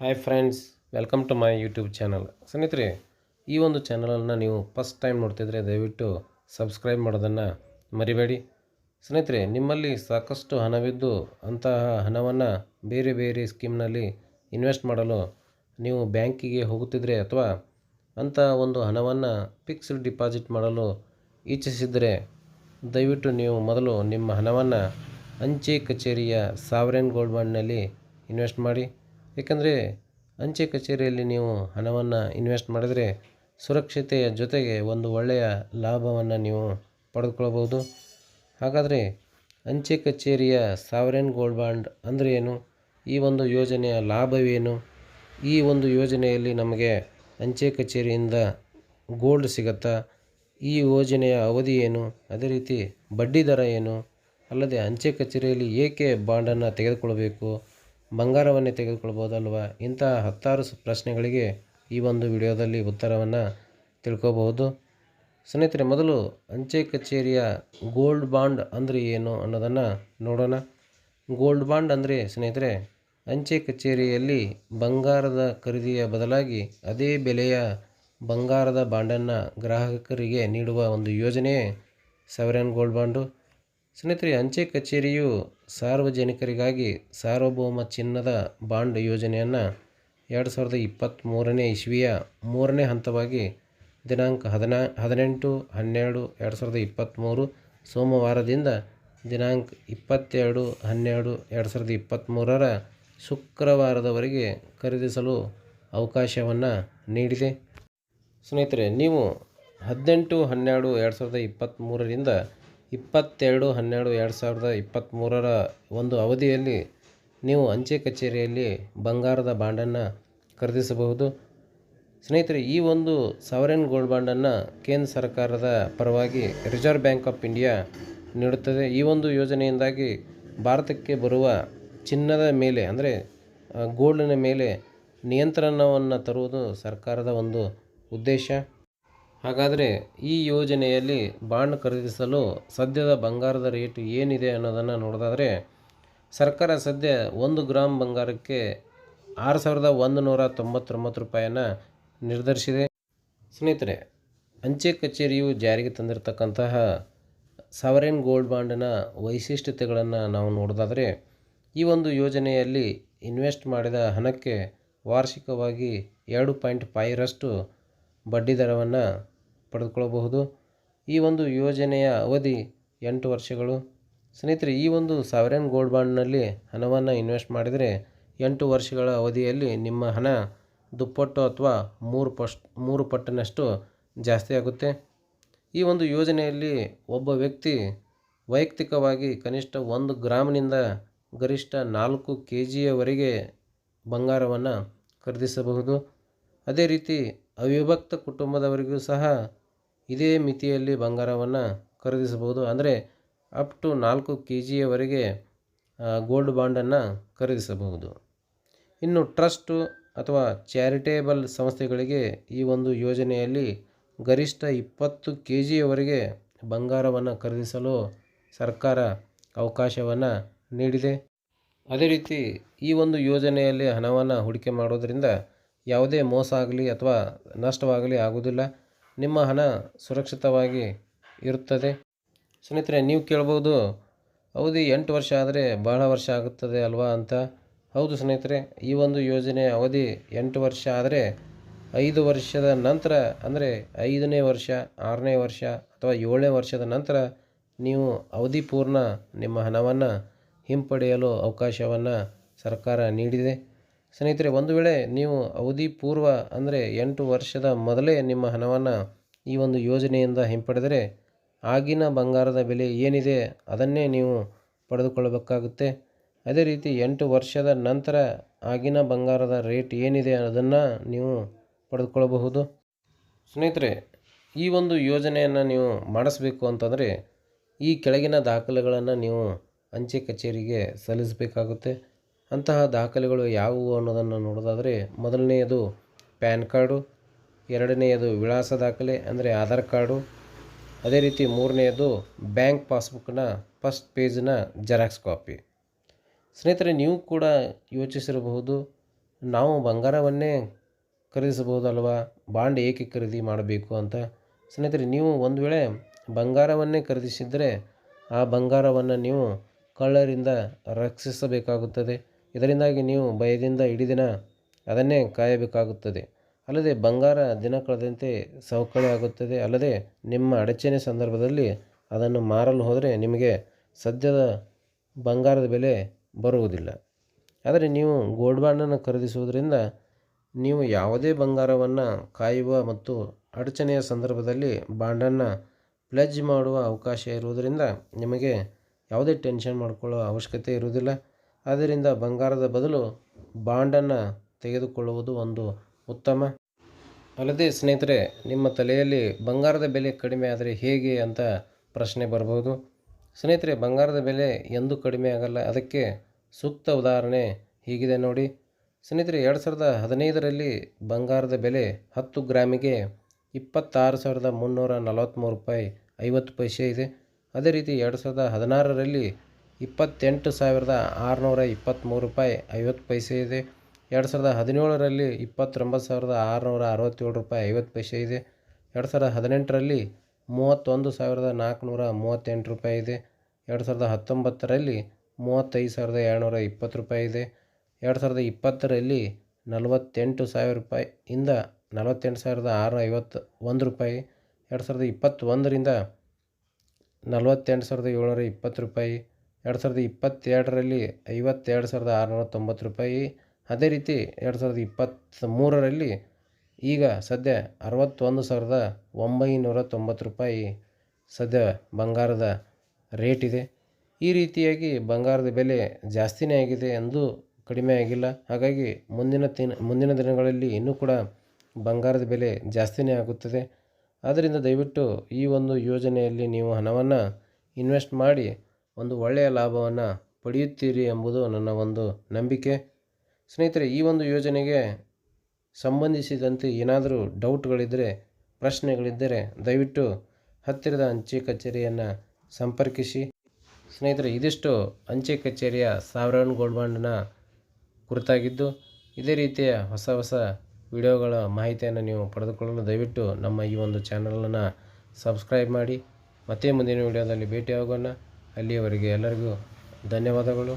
Hi friends welcome to my YouTube channel ಸ್ನೇಹಿತರೆ, ಈ ಒಂದು ಚಾನಲನ್ನು ನೀವು ಫಸ್ಟ್ ಟೈಮ್ ನೋಡ್ತಿದ್ರೆ ದಯವಿಟ್ಟು ಸಬ್ಸ್ಕ್ರೈಬ್ ಮಾಡೋದನ್ನು ಮರಿಬೇಡಿ. ಸ್ನೇಹಿತರೆ, ನಿಮ್ಮಲ್ಲಿ ಸಾಕಷ್ಟು ಹಣವಿದ್ದು ಅಂತಹ ಹಣವನ್ನು ಬೇರೆ ಬೇರೆ ಸ್ಕೀಮ್ನಲ್ಲಿ ಇನ್ವೆಸ್ಟ್ ಮಾಡಲು ನೀವು ಬ್ಯಾಂಕಿಗೆ ಹೋಗುತ್ತಿದ್ರೆ ಅಥವಾ ಅಂತಹ ಒಂದು ಹಣವನ್ನು ಫಿಕ್ಸ್ಡ್ ಡಿಪಾಸಿಟ್ ಮಾಡಲು ಇಚ್ಛಿಸಿದರೆ ದಯವಿಟ್ಟು ನೀವು ಮೊದಲು ನಿಮ್ಮ ಹಣವನ್ನು ಅಂಚೆ ಕಚೇರಿಯ ಸಾವರೇನ್ ಗೋಲ್ಡ್ ಬಾಂಡ್ನಲ್ಲಿ ಇನ್ವೆಸ್ಟ್ ಮಾಡಿ. ಏಕೆಂದರೆ ಅಂಚೆ ಕಚೇರಿಯಲ್ಲಿ ನೀವು ಹಣವನ್ನು ಇನ್ವೆಸ್ಟ್ ಮಾಡಿದರೆ ಸುರಕ್ಷತೆಯ ಜೊತೆಗೆ ಒಂದು ಒಳ್ಳೆಯ ಲಾಭವನ್ನು ನೀವು ಪಡೆದುಕೊಳ್ಳಬಹುದು ಹಾಗಾದರೆ ಅಂಚೆ ಕಚೇರಿಯ ಸಾವರೆನ್ ಗೋಲ್ಡ್ ಬಾಂಡ್ ಅಂದರೆ ಏನು? ಈ ಒಂದು ಯೋಜನೆಯ ಲಾಭವೇನು? ಈ ಒಂದು ಯೋಜನೆಯಲ್ಲಿ ನಮಗೆ ಅಂಚೆ ಕಚೇರಿಯಿಂದ ಗೋಲ್ಡ್ ಸಿಗುತ್ತಾ? ಈ ಯೋಜನೆಯ ಅವಧಿ ಏನು? ಅದೇ ರೀತಿ ಬಡ್ಡಿ ದರ ಏನು? ಅಲ್ಲದೆ ಅಂಚೆ ಕಚೇರಿಯಲ್ಲಿ ಏಕೆ ಬಾಂಡನ್ನು ತೆಗೆದುಕೊಳ್ಬೇಕು? ಬಂಗಾರವನ್ನೇ ತೆಗೆದುಕೊಳ್ಬೋದಲ್ವಾ ಇಂಥ ಹತ್ತಾರು ಪ್ರಶ್ನೆಗಳಿಗೆ ಈ ಒಂದು ವಿಡಿಯೋದಲ್ಲಿ ಉತ್ತರವನ್ನು ತಿಳ್ಕೋಬಹುದು. ಸ್ನೇಹಿತರೆ, ಮೊದಲು ಅಂಚೆ ಕಚೇರಿಯ ಗೋಲ್ಡ್ ಬಾಂಡ್ ಅಂದರೆ ಏನು ಅನ್ನೋದನ್ನು ನೋಡೋಣ. ಗೋಲ್ಡ್ ಬಾಂಡ್ ಅಂದರೆ ಸ್ನೇಹಿತರೆ, ಅಂಚೆ ಕಚೇರಿಯಲ್ಲಿ ಬಂಗಾರದ ಖರೀದಿಯ ಬದಲಾಗಿ ಅದೇ ಬೆಲೆಯ ಬಂಗಾರದ ಬಾಂಡನ್ನು ಗ್ರಾಹಕರಿಗೆ ನೀಡುವ ಒಂದು ಯೋಜನೆಯೇ ಸವರೇನ್ ಗೋಲ್ಡ್ ಬಾಂಡು. ಸ್ನೇಹಿತರೆ, ಅಂಚೆ ಕಚೇರಿಯು ಸಾರ್ವಜನಿಕರಿಗಾಗಿ ಸಾರ್ವಭೌಮ ಚಿನ್ನದ ಬಾಂಡ್ ಯೋಜನೆಯನ್ನ ಎರಡು ಸಾವಿರದ ಇಪ್ಪತ್ತ್ಮೂರನೇ ಇಸ್ವಿಯ ಮೂರನೇ ಹಂತವಾಗಿ ದಿನಾಂಕ ಹದಿನಾ, ಹದಿನೆಂಟು, ಹನ್ನೆರಡು, ಎರಡು ಸಾವಿರದ ಇಪ್ಪತ್ತ್ಮೂರು ಸೋಮವಾರದಿಂದ ದಿನಾಂಕ ಇಪ್ಪತ್ತೆರಡು, ಹನ್ನೆರಡು, ಎರಡು ಸಾವಿರದ ಇಪ್ಪತ್ತ್ಮೂರರ ಶುಕ್ರವಾರದವರೆಗೆ ಖರೀದಿಸಲು ಅವಕಾಶವನ್ನು ನೀಡಿದೆ. ಸ್ನೇಹಿತರೆ, ನೀವು ಹದಿನೆಂಟು, ಹನ್ನೆರಡು, ಎರಡು ಸಾವಿರದ ಇಪ್ಪತ್ತ್ಮೂರರಿಂದ ಇಪ್ಪತ್ತೆರಡು, ಹನ್ನೆರಡು, ಎರಡು ಸಾವಿರದ ಇಪ್ಪತ್ತ್ಮೂರರ ಒಂದು ಅವಧಿಯಲ್ಲಿ ನೀವು ಅಂಚೆ ಕಚೇರಿಯಲ್ಲಿ ಬಂಗಾರದ ಬಾಂಡನ್ನು ಖರೀದಿಸಬಹುದು. ಸ್ನೇಹಿತರೆ, ಈ ಒಂದು ಸಾವರೆನ್ ಗೋಲ್ಡ್ ಬಾಂಡನ್ನು ಕೇಂದ್ರ ಸರ್ಕಾರದ ಪರವಾಗಿ ರಿಸರ್ವ್ ಬ್ಯಾಂಕ್ ಆಫ್ ಇಂಡಿಯಾ ನೀಡುತ್ತದೆ. ಈ ಒಂದು ಯೋಜನೆಯಿಂದಾಗಿ ಭಾರತಕ್ಕೆ ಬರುವ ಚಿನ್ನದ ಮೇಲೆ, ಅಂದರೆ ಗೋಲ್ಡಿನ ಮೇಲೆ ನಿಯಂತ್ರಣವನ್ನು ತರುವುದು ಸರ್ಕಾರದ ಒಂದು ಉದ್ದೇಶ. ಹಾಗಾದರೆ ಈ ಯೋಜನೆಯಲ್ಲಿ ಬಾಂಡ್ ಖರೀದಿಸಲು ಸದ್ಯದ ಬಂಗಾರದ ರೇಟ್ ಏನಿದೆ ಅನ್ನೋದನ್ನು ನೋಡೋದಾದರೆ, ಸರ್ಕಾರ ಸದ್ಯ ಒಂದು ಗ್ರಾಮ್ ಬಂಗಾರಕ್ಕೆ ಆರು ಸಾವಿರದ ಒಂದು ನೂರ ತೊಂಬತ್ತೊಂಬತ್ತು ರೂಪಾಯಿಯನ್ನು ನಿರ್ಧರಿಸಿದೆ. ಸ್ನೇಹಿತರೆ, ಅಂಚೆ ಕಚೇರಿಯು ಜಾರಿಗೆ ತಂದಿರತಕ್ಕಂತಹ ಸವರೇನ್ ಗೋಲ್ಡ್ ಬಾಂಡಿನ ವೈಶಿಷ್ಟ್ಯತೆಗಳನ್ನು ನಾವು ನೋಡೋದಾದರೆ, ಈ ಒಂದು ಯೋಜನೆಯಲ್ಲಿ ಇನ್ವೆಸ್ಟ್ ಮಾಡಿದ ಹಣಕ್ಕೆ ವಾರ್ಷಿಕವಾಗಿ ಎರಡು ಪಾಯಿಂಟ್ ಫೈರಷ್ಟು ಬಡ್ಡಿ ದರವನ್ನು ಪಡೆದುಕೊಳ್ಳಬಹುದು. ಈ ಒಂದು ಯೋಜನೆಯ ಅವಧಿ ಎಂಟು ವರ್ಷಗಳು. ಸ್ನೇಹಿತರೆ, ಈ ಒಂದು ಸಾವಿರನ್ ಗೋಲ್ಡ್ ಬಾಂಡ್ನಲ್ಲಿ ಹಣವನ್ನು ಇನ್ವೆಸ್ಟ್ ಮಾಡಿದರೆ ಎಂಟು ವರ್ಷಗಳ ಅವಧಿಯಲ್ಲಿ ನಿಮ್ಮ ಹಣ ದುಪ್ಪಟ್ಟು ಅಥವಾ ಮೂರು ಪಸ್ಟ್ ಮೂರು ಪಟ್ಟನಷ್ಟು ಜಾಸ್ತಿ ಆಗುತ್ತೆ. ಈ ಒಂದು ಯೋಜನೆಯಲ್ಲಿ ಒಬ್ಬ ವ್ಯಕ್ತಿ ವೈಯಕ್ತಿಕವಾಗಿ ಕನಿಷ್ಠ ಒಂದು ಗ್ರಾಮ್ನಿಂದ ಗರಿಷ್ಠ ನಾಲ್ಕು ಕೆ ಜಿಯವರೆಗೆ ಬಂಗಾರವನ್ನು ಖರೀದಿಸಬಹುದು. ಅದೇ ರೀತಿ ಅವಿಭಕ್ತ ಕುಟುಂಬದವರಿಗೂ ಸಹ ಇದೇ ಮಿತಿಯಲ್ಲಿ ಬಂಗಾರವನ್ನು ಖರೀದಿಸಬಹುದು. ಅಂದರೆ ಅಪ್ ಟು ನಾಲ್ಕು ಕೆ ಜಿಯವರೆಗೆ ಗೋಲ್ಡ್ ಬಾಂಡನ್ನು ಖರೀದಿಸಬಹುದು. ಇನ್ನು ಟ್ರಸ್ಟು ಅಥವಾ ಚಾರಿಟೇಬಲ್ ಸಂಸ್ಥೆಗಳಿಗೆ ಈ ಒಂದು ಯೋಜನೆಯಲ್ಲಿ ಗರಿಷ್ಠ ಇಪ್ಪತ್ತು ಕೆ ಜಿಯವರೆಗೆ ಬಂಗಾರವನ್ನು ಖರೀದಿಸಲು ಸರ್ಕಾರ ಅವಕಾಶವನ್ನು ನೀಡಿದೆ. ಅದೇ ರೀತಿ ಈ ಒಂದು ಯೋಜನೆಯಲ್ಲಿ ಹಣವನ್ನು ಹೂಡಿಕೆ ಮಾಡೋದರಿಂದ ಯಾವುದೇ ಮೋಸ ಆಗಲಿ ಅಥವಾ ನಷ್ಟವಾಗಲಿ ಆಗುವುದಿಲ್ಲ. ನಿಮ್ಮ ಹಣ ಸುರಕ್ಷಿತವಾಗಿ ಇರುತ್ತದೆ. ಸ್ನೇಹಿತರೆ, ನೀವು ಕೇಳ್ಬೋದು, ಅವಧಿ ಎಂಟು ವರ್ಷ ಆದರೆ ಬಹಳ ವರ್ಷ ಆಗುತ್ತದೆ ಅಲ್ವಾ ಅಂತ. ಹೌದು ಸ್ನೇಹಿತರೆ, ಈ ಒಂದು ಯೋಜನೆ ಅವಧಿ ಎಂಟು ವರ್ಷ ಆದರೆ ಐದು ವರ್ಷದ ನಂತರ, ಅಂದರೆ ಐದನೇ ವರ್ಷ, ಆರನೇ ವರ್ಷ ಅಥವಾ ಏಳನೇ ವರ್ಷದ ನಂತರ ನೀವು ಅವಧಿ ಪೂರ್ಣ ನಿಮ್ಮ ಹಣವನ್ನು ಹಿಂಪಡೆಯಲು ಅವಕಾಶವನ್ನು ಸರ್ಕಾರ ನೀಡಿದೆ. ಸ್ನೇಹಿತರೆ, ಒಂದು ವೇಳೆ ನೀವು ಅವಧಿ ಪೂರ್ವ ಅಂದರೆ ಎಂಟು ವರ್ಷದ ಮೊದಲೇ ನಿಮ್ಮ ಹಣವನ್ನು ಈ ಒಂದು ಯೋಜನೆಯಿಂದ ಹಿಂಪಡೆದರೆ ಆಗಿನ ಬಂಗಾರದ ಬೆಲೆ ಏನಿದೆ ಅದನ್ನೇ ನೀವು ಪಡೆದುಕೊಳ್ಳಬೇಕಾಗುತ್ತೆ. ಅದೇ ರೀತಿ ಎಂಟು ವರ್ಷದ ನಂತರ ಆಗಿನ ಬಂಗಾರದ ರೇಟ್ ಏನಿದೆ ಅದನ್ನು ನೀವು ಪಡೆದುಕೊಳ್ಳಬಹುದು. ಸ್ನೇಹಿತರೆ, ಈ ಒಂದು ಯೋಜನೆಯನ್ನು ನೀವು ಮಾಡಿಸ್ಬೇಕು ಅಂತಂದರೆ ಈ ಕೆಳಗಿನ ದಾಖಲೆಗಳನ್ನು ನೀವು ಅಂಚೆ ಕಚೇರಿಗೆ ಸಲ್ಲಿಸಬೇಕಾಗುತ್ತೆ. ಅಂತಹ ದಾಖಲೆಗಳು ಯಾವುವು ಅನ್ನೋದನ್ನು ನೋಡೋದಾದರೆ ಮೊದಲನೆಯದು ಪ್ಯಾನ್ ಕಾರ್ಡು ಎರಡನೆಯದು ವಿಳಾಸ ದಾಖಲೆ, ಅಂದರೆ ಆಧಾರ್ ಕಾರ್ಡು. ಅದೇ ರೀತಿ ಮೂರನೆಯದು ಬ್ಯಾಂಕ್ ಪಾಸ್ಬುಕ್ನ ಫಸ್ಟ್ ಪೇಜ್ನ ಜೆರಾಕ್ಸ್ ಕಾಪಿ. ಸ್ನೇಹಿತರೆ, ನೀವು ಕೂಡ ಯೋಚಿಸಿರಬಹುದು, ನಾವು ಬಂಗಾರವನ್ನೇ ಖರೀದಿಸಬಹುದಲ್ವಾ? ಬಾಂಡ್ ಏಕೆ ಖರೀದಿ ಮಾಡಬೇಕು ಅಂತ. ಸ್ನೇಹಿತರೆ, ನೀವು ಒಂದು ವೇಳೆ ಬಂಗಾರವನ್ನೇ ಖರೀದಿಸಿದರೆ ಆ ಬಂಗಾರವನ್ನು ನೀವು ಕಳ್ಳರಿಂದ ರಕ್ಷಿಸಬೇಕಾಗುತ್ತದೆ. ಇದರಿಂದಾಗಿ ನೀವು ಭಯದಿಂದ ಇಡೀ ದಿನ ಅದನ್ನೇ ಕಾಯಬೇಕಾಗುತ್ತದೆ. ಅಲ್ಲದೆ ಬಂಗಾರ ದಿನ ಕಳೆದಂತೆ ಸವಕಳಿ ಆಗುತ್ತದೆ. ಅಲ್ಲದೆ ನಿಮ್ಮ ಅಡಚಣೆ ಸಂದರ್ಭದಲ್ಲಿ ಅದನ್ನು ಮಾರಲು ಹೋದರೆ ನಿಮಗೆ ಸದ್ಯದ ಬಂಗಾರದ ಬೆಲೆ ಬರುವುದಿಲ್ಲ. ಆದರೆ ನೀವು ಗೋಲ್ಡ್ ಬಾಂಡನ್ನು ಖರೀದಿಸುವುದರಿಂದ ನೀವು ಯಾವುದೇ ಬಂಗಾರವನ್ನು ಕಾಯುವ ಮತ್ತು ಅಡಚಣೆಯ ಸಂದರ್ಭದಲ್ಲಿ ಬಾಂಡನ್ನು ಪ್ಲೆಜ್ ಮಾಡುವ ಅವಕಾಶ ಇರುವುದರಿಂದ ನಿಮಗೆ ಯಾವುದೇ ಟೆನ್ಷನ್ ಮಾಡಿಕೊಳ್ಳುವ ಅವಶ್ಯಕತೆ ಇರುವುದಿಲ್ಲ. ಆದ್ದರಿಂದ ಬಂಗಾರದ ಬದಲು ಬಾಂಡನ್ನು ತೆಗೆದುಕೊಳ್ಳುವುದು ಒಂದು ಉತ್ತಮ. ಅಲ್ಲದೆ ಸ್ನೇಹಿತರೆ, ನಿಮ್ಮ ತಲೆಯಲ್ಲಿ ಬಂಗಾರದ ಬೆಲೆ ಕಡಿಮೆ ಆದರೆ ಹೇಗೆ ಅಂತ ಪ್ರಶ್ನೆ ಬರ್ಬೋದು ಸ್ನೇಹಿತರೆ, ಬಂಗಾರದ ಬೆಲೆ ಎಂದೂ ಕಡಿಮೆ ಆಗಲ್ಲ. ಅದಕ್ಕೆ ಸೂಕ್ತ ಉದಾಹರಣೆ ಹೀಗಿದೆ ನೋಡಿ. ಸ್ನೇಹಿತರೆ, ಎರಡು ಸಾವಿರದ ಹದಿನೈದರಲ್ಲಿ ಬಂಗಾರದ ಬೆಲೆ ಹತ್ತು ಗ್ರಾಮಿಗೆ ಇಪ್ಪತ್ತಾರು ಸಾವಿರದ ಮುನ್ನೂರ ನಲವತ್ತ್ಮೂರು ರೂಪಾಯಿ ಐವತ್ತು ಪೈಸೆ ಇದೆ. ಅದೇ ರೀತಿ ಎರಡು ಸಾವಿರದ ಹದಿನಾರರಲ್ಲಿ ಇಪ್ಪತ್ತೆಂಟು ಸಾವಿರದ ಆರುನೂರ ಇಪ್ಪತ್ತ್ಮೂರು ರೂಪಾಯಿ ಐವತ್ತು ಪೈಸೆ ಇದೆ. ಎರಡು ಸಾವಿರದ ಹದಿನೇಳರಲ್ಲಿ ಇಪ್ಪತ್ತೊಂಬತ್ತು ಸಾವಿರದ ಆರುನೂರ ಅರವತ್ತೇಳು ರೂಪಾಯಿ ಐವತ್ತು ಪೈಸೆ ಇದೆ. ಎರಡು ಸಾವಿರದ ಹದಿನೆಂಟರಲ್ಲಿ ಮೂವತ್ತೊಂದು ಸಾವಿರದ ನಾಲ್ಕುನೂರ ಮೂವತ್ತೆಂಟು ರೂಪಾಯಿ ಇದೆ. ಎರಡು ಸಾವಿರದ ಹತ್ತೊಂಬತ್ತರಲ್ಲಿ ಮೂವತ್ತೈದು ಸಾವಿರದ ಏಳ್ನೂರ ಇಪ್ಪತ್ತು ರೂಪಾಯಿ ಇದೆ. ಎರಡು ಸಾವಿರದ ಇಪ್ಪತ್ತರಲ್ಲಿ ನಲವತ್ತೆಂಟು ಸಾವಿರ ರೂಪಾಯಿ ಇಂದ ನಲವತ್ತೆಂಟು ಸಾವಿರದ ಆರುನೂರ ಐವತ್ತು ಒಂದು ರೂಪಾಯಿ. ಎರಡು ಸಾವಿರದ ಇಪ್ಪತ್ತೊಂದರಿಂದ ನಲವತ್ತೆಂಟು ಸಾವಿರದ ಏಳ್ನೂರ ಇಪ್ಪತ್ತು ರೂಪಾಯಿ. ಎರಡು ಸಾವಿರದ ಇಪ್ಪತ್ತೆರಡರಲ್ಲಿ ಐವತ್ತೆರಡು ಸಾವಿರದ ಆರುನೂರ ತೊಂಬತ್ತು ರೂಪಾಯಿ. ಅದೇ ರೀತಿ ಎರಡು ಸಾವಿರದ ಇಪ್ಪತ್ತ್ ಮೂರರಲ್ಲಿ ಈಗ ಸದ್ಯ ಅರವತ್ತೊಂದು ಸಾವಿರದ ಒಂಬೈನೂರ ತೊಂಬತ್ತು ರೂಪಾಯಿ ಸದ್ಯ ಬಂಗಾರದ ರೇಟ್ ಇದೆ. ಈ ರೀತಿಯಾಗಿ ಬಂಗಾರದ ಬೆಲೆ ಜಾಸ್ತಿನೇ ಆಗಿದೆ ಎಂದು ಕಡಿಮೆ ಆಗಿಲ್ಲ. ಹಾಗಾಗಿ ಮುಂದಿನ ತಿನ್, ಮುಂದಿನ ದಿನಗಳಲ್ಲಿ ಇನ್ನೂ ಕೂಡ ಬಂಗಾರದ ಬೆಲೆ ಜಾಸ್ತಿನೇ ಆಗುತ್ತದೆ. ಆದ್ದರಿಂದ ದಯವಿಟ್ಟು ಈ ಒಂದು ಯೋಜನೆಯಲ್ಲಿ ನೀವು ಹಣವನ್ನು ಇನ್ವೆಸ್ಟ್ ಮಾಡಿ ಒಂದು ಒಳ್ಳೆಯ ಲಾಭವನ್ನು ಪಡೆಯುತ್ತೀರಿ ಎಂಬುದು ನನ್ನ ಒಂದು ನಂಬಿಕೆ. ಸ್ನೇಹಿತರೆ, ಈ ಒಂದು ಯೋಜನೆಗೆ ಸಂಬಂಧಿಸಿದಂತೆ ಏನಾದರೂ ಡೌಟ್ಗಳಿದ್ದರೆ ಪ್ರಶ್ನೆಗಳಿದ್ದರೆ ದಯವಿಟ್ಟು ಹತ್ತಿರದ ಅಂಚೆ ಕಚೇರಿಯನ್ನು ಸಂಪರ್ಕಿಸಿ. ಸ್ನೇಹಿತರೆ, ಇದಿಷ್ಟು ಅಂಚೆ ಕಚೇರಿಯ ಸಾವರನ್ ಗೋಲ್ಡ್ ಬಾಂಡ್ನ ಕುರಿತಾಗಿದ್ದು, ಇದೇ ರೀತಿಯ ಹೊಸ ಹೊಸ ವಿಡಿಯೋಗಳ ಮಾಹಿತಿಯನ್ನು ನೀವು ಪಡೆದುಕೊಳ್ಳಲು ದಯವಿಟ್ಟು ನಮ್ಮ ಈ ಒಂದು ಚಾನಲನ್ನು ಸಬ್ಸ್ಕ್ರೈಬ್ ಮಾಡಿ. ಮತ್ತೆ ಮುಂದಿನ ವಿಡಿಯೋದಲ್ಲಿ ಭೇಟಿಯಾಗೋಣ. ಅಲ್ಲಿಯವರೆಗೆ ಎಲ್ಲರಿಗೂ ಧನ್ಯವಾದಗಳು.